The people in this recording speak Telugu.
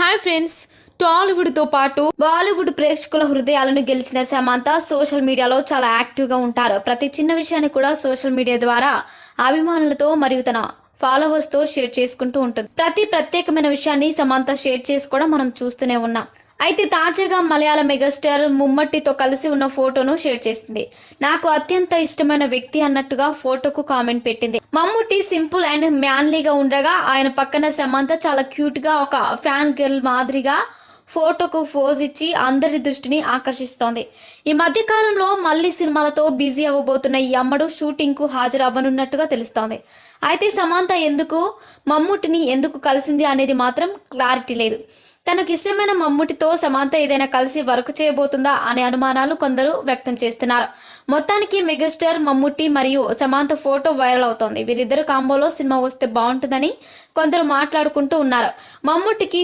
Hi friends. టాలీవుడ్తో పాటు బాలీవుడ్ ప్రేక్షకుల హృదయాలను గెలిచిన సమంత సోషల్ మీడియాలో చాలా యాక్టివ్గా ఉంటారు. ప్రతి చిన్న విషయాన్ని కూడా సోషల్ మీడియా ద్వారా అభిమానులతో మరియు తన ఫాలోవర్స్తో షేర్ చేసుకుంటూ ఉంటుంది. ప్రతి ప్రత్యేకమైన విషయాన్ని సమంత షేర్ చేసుకోవడం మనం చూస్తూనే ఉన్నాం. అయితే తాజాగా మలయాళ మెగాస్టార్ ముమ్మట్టితో కలిసి ఉన్న ఫోటోను షేర్ చేసింది. నాకు అత్యంత ఇష్టమైన వ్యక్తి అన్నట్టుగా ఫోటోకు కామెంట్ పెట్టింది. మమ్ముట్టి సింపుల్ అండ్ మ్యాన్లీగా ఉండగా ఆయన పక్కన సమంత చాలా క్యూట్గా ఒక ఫ్యాన్ గర్ల్ మాదిరిగా ఫోటోకు ఫోజ్ ఇచ్చి అందరి దృష్టిని ఆకర్షిస్తోంది. ఈ మధ్య కాలంలో మళ్ళీ సినిమాలతో బిజీ అవ్వబోతున్న ఈ అమ్మడు షూటింగ్కు హాజరు అవ్వనున్నట్టుగా తెలుస్తోంది. అయితే సమంత ఎందుకు మమ్ముటిని ఎందుకు కలిసింది అనేది మాత్రం క్లారిటీ లేదు. తనకు ఇష్టమైన మమ్ముటితో సమాంత ఏదైనా కలిసి వర్క్ చేయబోతుందా అనే అనుమానాలు కొందరు వ్యక్తం చేస్తున్నారు. మొత్తానికి మెగాస్టార్ మమ్ముట్టి మరియు సమాంత ఫోటో వైరల్ అవుతోంది. వీరిద్దరు కాంబోలో సినిమా వస్తే బాగుంటుందని కొందరు మాట్లాడుకుంటూ ఉన్నారు. మమ్ముట్టికి